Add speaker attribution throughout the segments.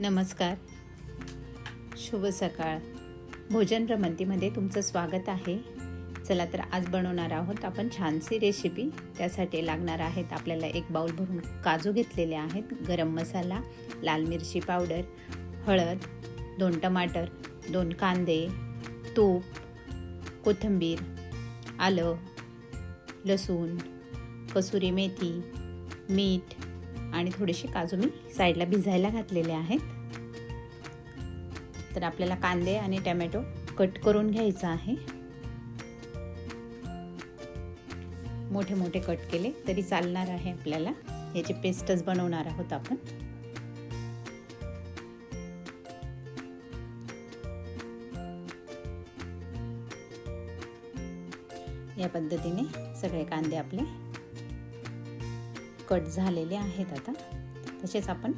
Speaker 1: नमस्कार. शुभ सकाळ. भोजन रमंतीमध्ये तुमचं स्वागत आहे. चला तर आज बनवणार आहोत आपण छानशी रेसिपी त्यासाठी लागणार आहेत आपल्याला एक बाउल भरून काजू घेतलेले आहेत गरम मसाला लाल मिरची पावडर हळद दोन टमाटर दोन कांदे तूप कोथिंबीर आलं लसूण कसुरी मेथी मीठ आणि थोडेसे काजू मी साईडला भिजायला घातलेले आहेत. तर आपल्याला कांदे आणि टमॅटो कट करून घ्यायचा आहे. मोठे मोठे कट केले तरी चालणार आहे आपल्याला. याची पेस्टच बनवणार आहोत आपण. या पद्धतीने सगळे कांदे आपले कट झालेले आहेत आता. तसेच आपण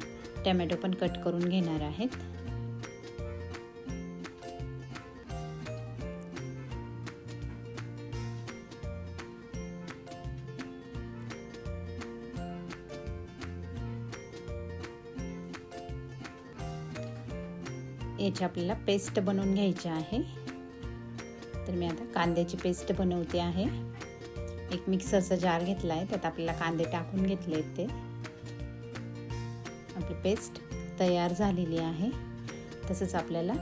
Speaker 1: टमॅटो पण कट करून घेणार आहेत. याची आपल्याला पेस्ट बनवून घ्यायची आहे. तर मी आता कांद्याची पेस्ट बनवते आहे. एक मिक्सरचा जार घेतला आहे त्यात आपल्याला कांदे टाकून घेतले आहेत ते. आपली पेस्ट तयार झालेली आहे. तसंच आपल्याला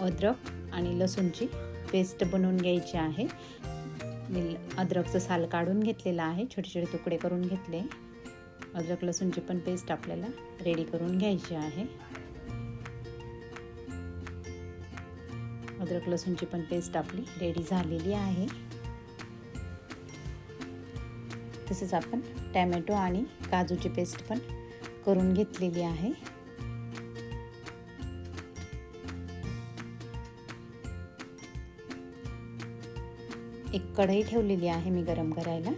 Speaker 1: अद्रक आणि लसूणची पेस्ट बनवून घ्यायची आहे. मी अद्रकचं साल काढून घेतलेलं आहे छोटे छोटे तुकडे करून घेतले. अद्रक लसूणची पण पेस्ट आपल्याला रेडी करून घ्यायची आहे. अद्रक लसूणची पण पेस्ट आपली रेडी झालेली आहे. तसेच आपण टॅमॅटो आणि काजूची पेस्ट पण करून घेतलेली आहे. एक कढई ठेवलेली आहे मी गरम करायला.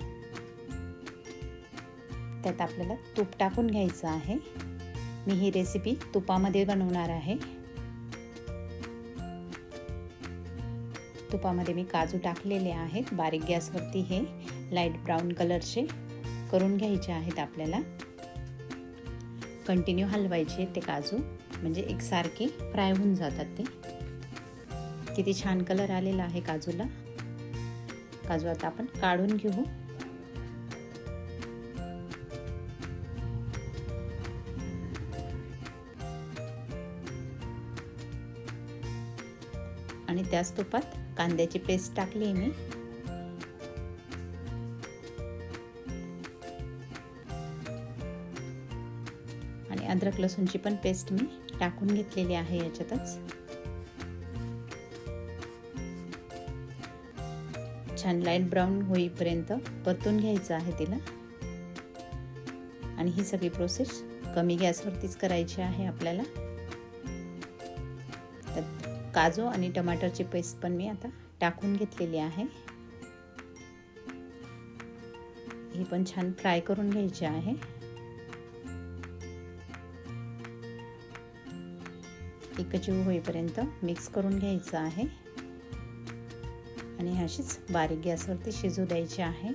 Speaker 1: त्यात आपल्याला तूप टाकून घ्यायचं आहे. मी ही रेसिपी तुपामध्ये बनवणार आहे. तुपामध्ये मी काजू टाकलेले आहेत. बारीक गॅसवरती हे लाइट ब्राऊन कलरचे करून घ्यायचे आहेत आपल्याला. कंटिन्यू हलवायचे ते काजू. म्हणजे एकसारखे फ्राय होऊन जातात ते. किती छान कलर आलेला आहे काजूला. काजू आता आपण काढून घेऊ. आणि त्याच तुपात कांद्याची पेस्ट टाकली मी. आणि अद्रक लसूणची पण पेस्ट मी टाकून घेतलेली आहे याच्यातच. छान लाइट ब्राऊन होईपर्यंत परतून घ्यायचं आहे तिला. आणि ही सगळी प्रोसेस कमी गॅसवरतीच करायची आहे आपल्याला. काजू आणि टमाटरची पेस्ट पण मी आता टाकून घेतलेली आहे. ही पण छान फ्राय करून घ्यायची आहे. एकजीव होईपर्यंत मिक्स करून घ्यायचं आहे. आणि अशीच बारीक गॅसवरती शिजू द्यायची आहे.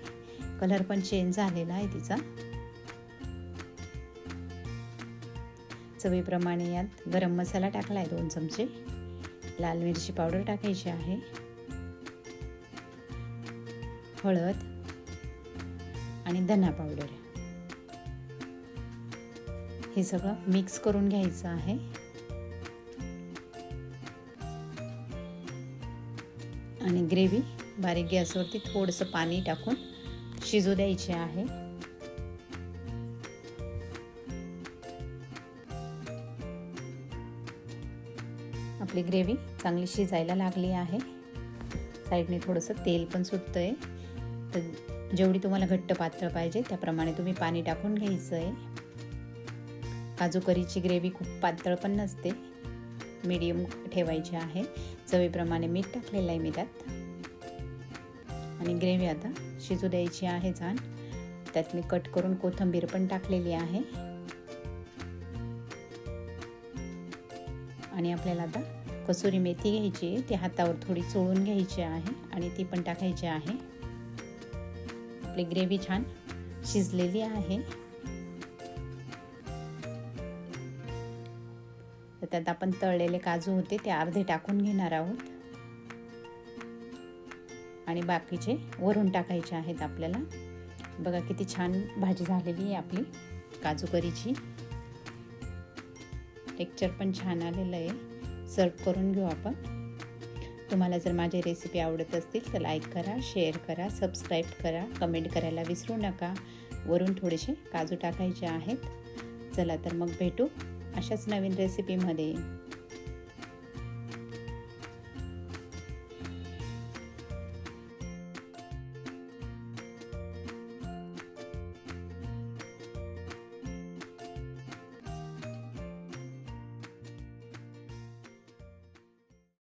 Speaker 1: कलर पण चेंज झालेला आहे तिचा. चवीप्रमाणे यात गरम मसाला टाकला आहे दोन चमचे. लाल मिरची पावडर टाकायची आहे. हळद आणि धना पावडर. हे सगळं मिक्स करून घ्यायचं आहे. आणि ग्रेव्ही बारीक गॅसवरती थोडंसं पाणी टाकून शिजू द्यायचे आहे. आपली ग्रेव्ही चांगली शिजायला लागली आहे. साईडने थोडंसं तेल पण सुटतं आहे तर जेवढी तुम्हाला घट्ट पातळ पाहिजे त्याप्रमाणे तुम्ही पाणी टाकून घ्यायचं आहे काजू करीची ग्रेव्ही खूप पातळ पण नसते. मीडियम ठेवायची आहे. चवीप्रमाणे मीठ टाकलेलं आहे मी त्यात. आणि ग्रेव्ही आता शिजू द्यायची आहे छान. त्यात मी कट करून कोथिंबीर पण टाकलेली आहे. आणि आपल्याला आता कसुरी मेथी घ्यायची आहे. ती हातावर थोडी चोळून घ्यायची आहे आणि ती पण टाकायची आहे. आपली ग्रेव्ही छान शिजलेली आहे. तर त्यात आपण तळलेले काजू होते ते अर्धे टाकून घेणार आहोत. आणि बाकीचे वरून टाकायचे आहेत आपल्याला. बघा किती छान भाजी झालेली आहे आपली काजू करीची टेक्चर पण छान आलेलं आहे. सर्व करून घेऊ आपण. तुम्हाला जर माझी रेसिपी आवडत असतील तर लाईक करा शेअर करा सबस्क्राईब करा कमेंट करायला विसरू नका. वरून थोडेसे काजू टाकायचे आहेत. चला तर मग भेटू अशाच नवीन रेसिपीमध्ये